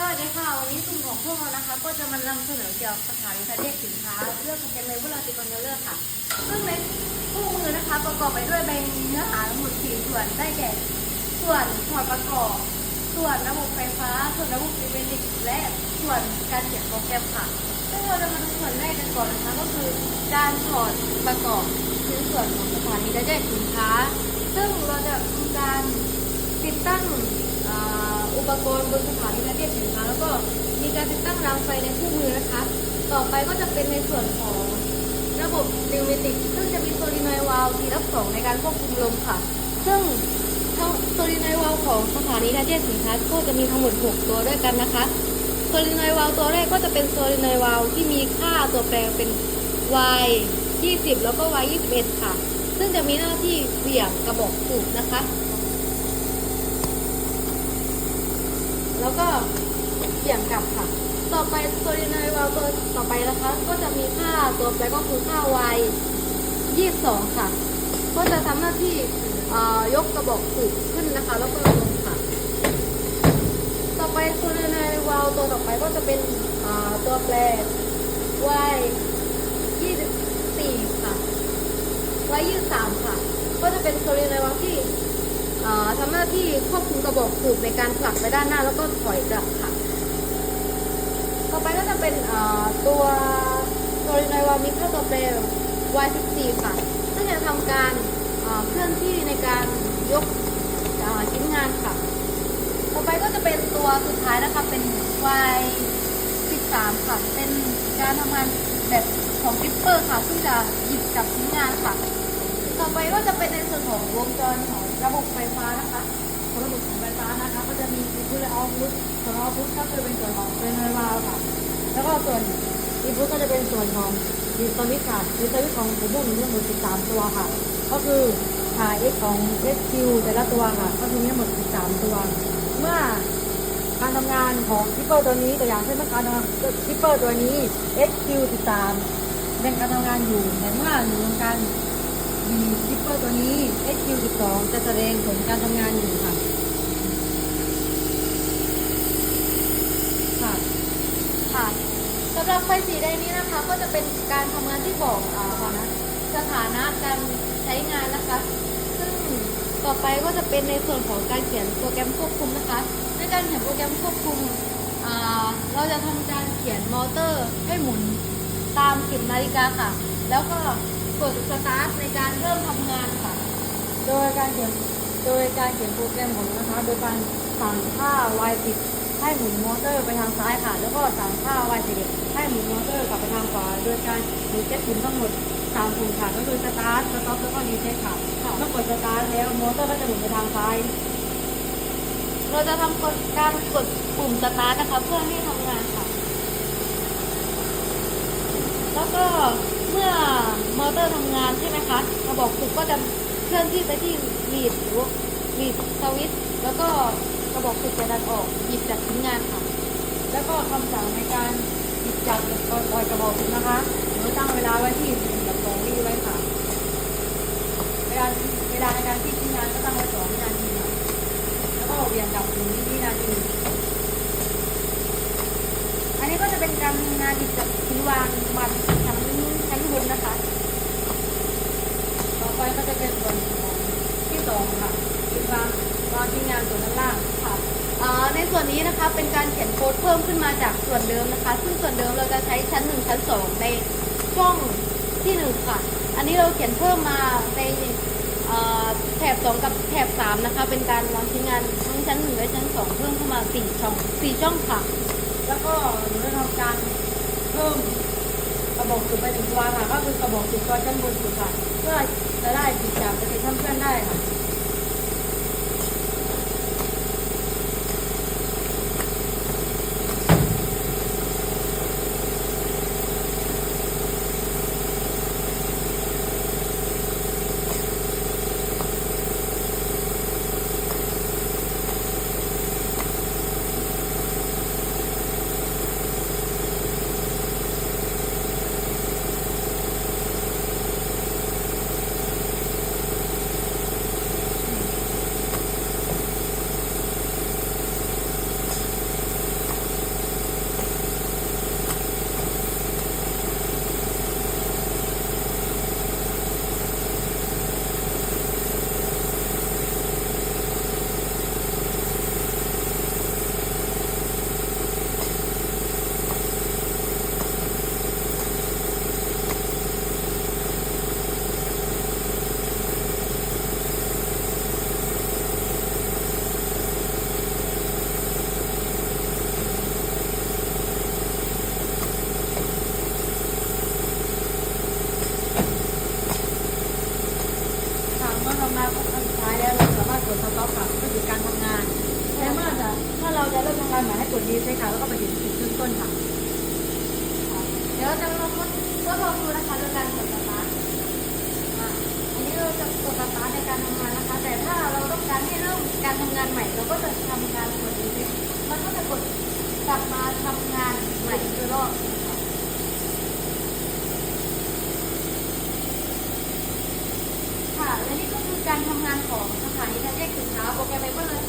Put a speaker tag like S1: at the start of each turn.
S1: สวัสดีค่ะ วันนี้กลุ่มของพวกเรานะคะ ก็จะมานำเสนอเกี่ยวกับสถานีคัดแยกสินค้าเรื่องของเลเวลติคอนเนอร์ค่ะ ซึ่งในคู่มือนะคะ ประกอบไปด้วยแบ่งเนื้อหาทั้งหมดสี่ส่วนได้แก่ ส่วนถอดประกอบ ส่วนระบบไฟฟ้า ส่วนระบบอิเล็กทรอนิกส์และส่วนการเขียนโปรแกรมค่ะ ซึ่งเราจะมาดูส่วนแรกกันก่อนนะคะก็คือการถอดประกอบชิ้นส่วนของสถานีคัดแยกสินค้า ซึ่งเราจะทำการติดตั้ง อุปกรณ์บนสถานีคัดแยกสินค้าแล้วก็มีการติดตั้งรางไฟในคู่มือนะคะ ต่อไปก็จะเป็นในส่วนของระบบนิวเมติกซึ่งจะมีโซลินอยวาล์วทีรับสองในการควบคุมลมค่ะ ซึ่งโซลินอยวาล์วของสถานีคัดแยกสินค้าก็จะมีทั้งหมด 6 ตัวด้วยกันนะคะโซลินอยวาล์วตัวแรกก็จะเป็นโซลินอยวาล์วที่มีค่าตัวแปรเป็น y 20 แล้วก็ y 21 ค่ะ ซึ่งจะมีหน้าที่เหวี่ยงกระบอกสูบนะคะ แล้วก็เหวี่ยงกลับค่ะ ต่อไปโซลินอยวาล์วตัวต่อไปนะคะ ก็จะมีค่าตัวแปรก็คือค่า y 22 ค่ะ ก็จะทำหน้าที่เอ่อยกกระบอกสูบขึ้นนะคะ แล้วก็ลงค่ะ ต่อไปโซลินอยวาล์วตัวต่อไปก็จะเป็นตัวแปร y 24 ค่ะ y 23 ค่ะ ก็จะเป็นโซลินอยวาล์วที่ ทำหน้าที่ควบคุมกระบอกสูบในการผลักไปด้านหน้าแล้วก็ถอยกลับค่ะ ต่อไปก็จะเป็นอ่าตัวโซลินวาล์วมีค่าตัวแปร y 14 ค่ะ ซึ่งจะทำการเคลื่อนที่ในการยกชิ้นงานค่ะ ต่อไปก็จะเป็นตัวสุดท้ายนะคะเป็น Y 13 ค่ะ เป็นการทำงานแบบของกริปเปอร์ค่ะ ซึ่งจะหยิบกับชิ้นงานค่ะ ต่อไปก็จะเป็นในส่วนของวงจรของ ระบบไฟฟ้านะคะระบบของไฟฟ้านะคะก็จะมีอินพุตและเอาพุตส่วนเอาพุตก็คือเป็นส่วนของเป็นไฟฟ้าค่ะ แล้วก็ส่วนอินพุตก็จะเป็นส่วนของดิสวิตค่ะดิสวิตของผมพวกนี้ทั้งหมด13 ตัวค่ะ ก็คือหา X ของ SQ แต่ละตัวค่ะ ก็คือมีทั้งหมด13 ตัว เมื่อการทำงานของทิปเปอร์ตัวนี้ตัวอย่างเช่นเมื่อการทำงานทิปเปอร์ตัวนี้ SQ13 เป็นการทำงานอยู่แต่เมื่อหนูทำกา รมีทิปเปอร์ตัวนี้ SQ12 จะแสดงผลการทำงานอยู่ค่ะ ค่ะ ค่ะสำหรับไฟสีแดงนี้นะคะ ก็จะเป็นการทำงานที่บอกอ่านะสถานะการใช้งานนะคะ ซึ่งต่อไปก็จะเป็นในส่วนของการเขียนโปรแกรมควบคุมนะคะ ในการเขียนโปรแกรมควบคุมเราจะทำการเขียนมอเตอร์ให้หมุนตามเข็มนาฬิกาค่ะ แล้วก็ กดสตาร์ทในการเริ่มทำงานค่ะ โดยการเขียนโดยการเขียนโปรแกรมของเรานะคะ โดยการสั่งค่า y 10 ให้หมุนมอเตอร์ไปทางซ้ายค่ะ แล้วก็สั่งค่า y 11 ให้หมุนมอเตอร์กลับไปทางขวา โดยการหมุนเจ็ตหมุนทั้งหมดสามปุ่มค่ะ ก็คือสตาร์ท สต็อป แล้วก็รีเซ็ตค่ะเมื่อกดสตาร์ทแล้วมอเตอร์ก็จะหมุนไปทางซ้าย เราจะทำกดการกดปุ่มสตาร์ทนะคะเพื่อให้ทำงานค่ะ แล้วก็ เมื่อมอเตอร์ทำงานใช่ไหมคะระบบสูบก็จะเคลื่อนที่ไปที่ลีดหรือลีดสวิตช์แล้วก็กระบอกสูบจะดันออกหยิบจากชิ้นงานค่ะ แล้วก็คำสั่งในการหยิบจับหรือปล่อยกระบอกสูบนะคะหรือตั้งเวลาไว้ที่หนึ่งกับสองวิไว้ค่ะ เวลาเวลาในการที่ชิ้นงานก็ตั้งไว้สองวินาทีค่ะแล้วก็เวียนกลับหนึ่งวินาทีอันนี้ก็จะเป็นการงานหยิบจับชิ้นวางมันชั้นชั้นบนนะคะ ต่อไปก็จะเป็นส่วนของที่ สองค่ะชิ้นวางวางชิ้นงานส่วนด้านล่างค่ะในส่วนนี้นะคะเป็นการเขียนโค้ดเพิ่มขึ้นมาจากส่วนเดิมนะคะ ซึ่งส่วนเดิมเราจะใช้ชั้นหนึ่งชั้นสองในช่องที่หนึ่งค่ะ อันนี้เราเขียนเพิ่มมาในแถบสองกับแถบสามนะคะ เป็นการวางชิ้นงานทั้งชั้นหนึ่งและชั้นสองเพิ่มเข้ามาสี่ช่องสี่ช่องค่ะ แล้วก็หนูได้ทำการเพิ่มกระบอกสูบไปถึงตัวค่ะก็คือกระบอกสูบตัวชั้นบนสุดค่ะเพื่อ จะได้ติดจากจะติดเพื่อนได้ค่ะ การทำงานนะคะ แต่ถ้าเราต้องการให้เริ่มการทำงานใหม่ เราก็จะทำการกดรีเซ็ตมันก็จะกดกลับมาทำงานใหม่อีกรอบคะค่ะและนี่ก็คือการทำงานของสถานีการแยกสินค้าโปรแกรมไมโคร